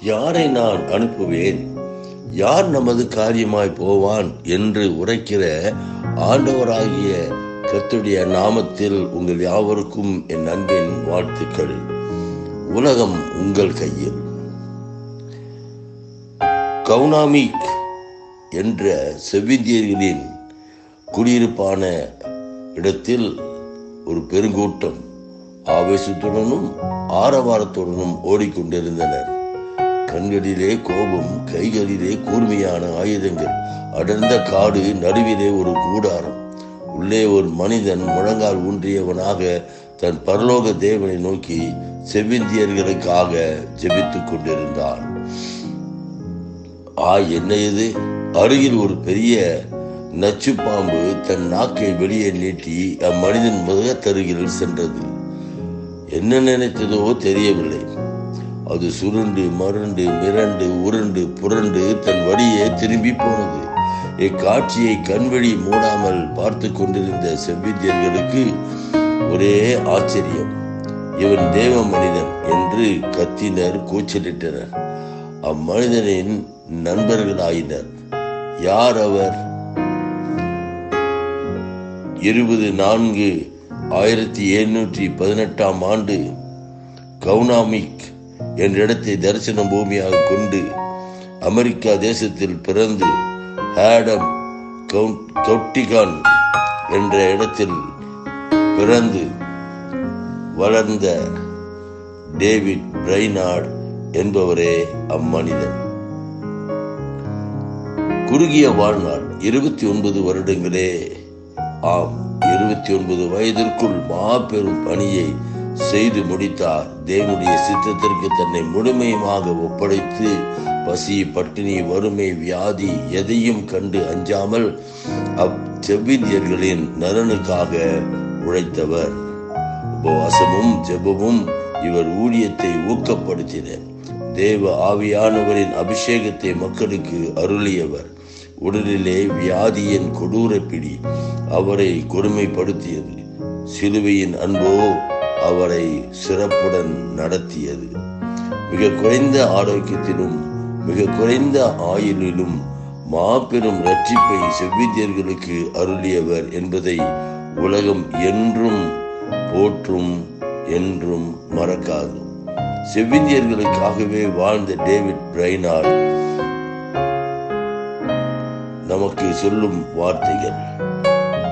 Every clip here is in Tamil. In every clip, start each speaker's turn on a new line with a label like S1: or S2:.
S1: யாரை நான் அனுப்புவேன்? யார் நமது காரியமாய் போவான் என்று உரைக்கிற ஆண்டவராகிய கத்துடைய நாமத்தில் உங்கள் யாவருக்கும் என் அன்பின் வாழ்த்துக்கள். உலகம் உங்கள் கையில். கவுனாமிக் என்ற செவ்விந்தியர்களின் குடியிருப்பான இடத்தில் ஒரு பெருங்கூட்டம் ஆவேசத்துடனும் ஆரவாரத்துடனும் ஓடிக்கொண்டிருந்தனர். கண்களிலே கோபம் கைகளிலே கூர்மையான ஆயுதங்கள் அடர்ந்த காடு நடுவிலே ஒரு கூடாரம். உள்ளே ஒரு மனிதன் முழங்கால் ஊன்றியவனாக தன் பரலோக தேவனை நோக்கி செவ்விந்தியர்களுக்காக ஜெபித்துக் கொண்டிருந்தான். ஆ என்ன இது? அருகில் ஒரு பெரிய நச்சு பாம்பு தன் நாக்கை வெளியே நீட்டி அம்மனிதன் முகத்தருகில் சென்றது. என்ன நினைத்ததோ தெரியவில்லை. அது சுருண்டு மருண்டு மிரண்டு உருண்டு புரண்டு தன் வழியே திரும்பி போனது. இக்காட்சியை கண்வழி மூடாமல் பார்த்து கொண்டிருந்த செவ்வித்தியர்களுக்கு ஒரே ஆச்சரியம். இவன் தேவ மனிதன் என்று கத்தினர் கூச்சலிட்டனர். அம்மனிதனின் நண்பர்களாயினர். யார் அவர்? இருபது நான்கு ஆயிரத்தி எழுநூற்றி பதினெட்டாம் ஆண்டு கவுனாமிக் என்ற இடத்தை தரிசன பூமியாக கொண்டு அமெரிக்கா தேசத்தில் பிறந்து ஆடம் கவுட்டிகான் என்ற இடத்தில் பிறந்து வளர்ந்த டேவிட் பிரைனார்ட் என்பவரே அம்மனிதன். குறுகிய வாழ்நாள் இருபத்தி ஒன்பது வருடங்களே ஆம் இருபத்தி ஒன்பது வயதிற்குள் மாபெரும் பணியை செய்து முடித்தார். தேவனுடைய சித்தத்திற்கு தன்னை முழுமையுமாக ஒப்படைத்து பசி பட்டினி வறுமை வியாதி எதையும் கண்டு அஞ்சாமல் அச்செவ்விந்தியர்களின் நலனுக்காக உழைத்தவர். உபவாசமும் ஜெபமும் இவர் ஊழியத்தை ஊக்கப்படுத்தின தேவ ஆவியானவரின் அபிஷேகத்தை மக்களுக்கு அருளியவர். உடலிலே வியாதியின் கொடூர பிடி அவரை கொடுமைப்படுத்தியது. சிலுவையின் அன்போ அவரை சிறப்புடன் நடத்தியது. மிக குறைந்த ஆரோக்கியத்திலும் மிக குறைந்த ஆயுளிலும் மாபெரும் ரட்சிப்பை செவ்வித்தியர்களுக்கு அருளியவர் என்பதை உலகம் என்றும் போற்றும் என்றும் மறக்காது. செவ்விந்தியர்களுக்காகவே வாழ்ந்த டேவிட் பிரைனார்ட் நமக்கு சொல்லும் வார்த்தைகள்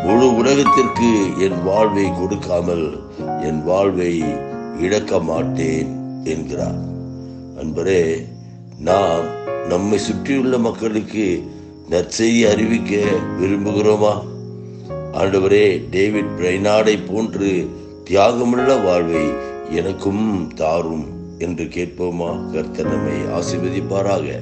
S1: முழு உலகத்திற்கு என் வாழ்வை கொடுக்காமல் என் வாழ்வை இழக்க மாட்டேன் என்கிறார். அன்பரே நாம் நம்மை சுற்றியுள்ள மக்களுக்கு நற்செய்தி அறிவிக்க விரும்புகிறோமா? ஆண்டவரே டேவிட் பிரைனாடை போன்று தியாகமுள்ள வாழ்வை எனக்கும் தாரும் என்று கேட்போமா? கர்த்தனமை ஆசிர்வதிப்பாராக.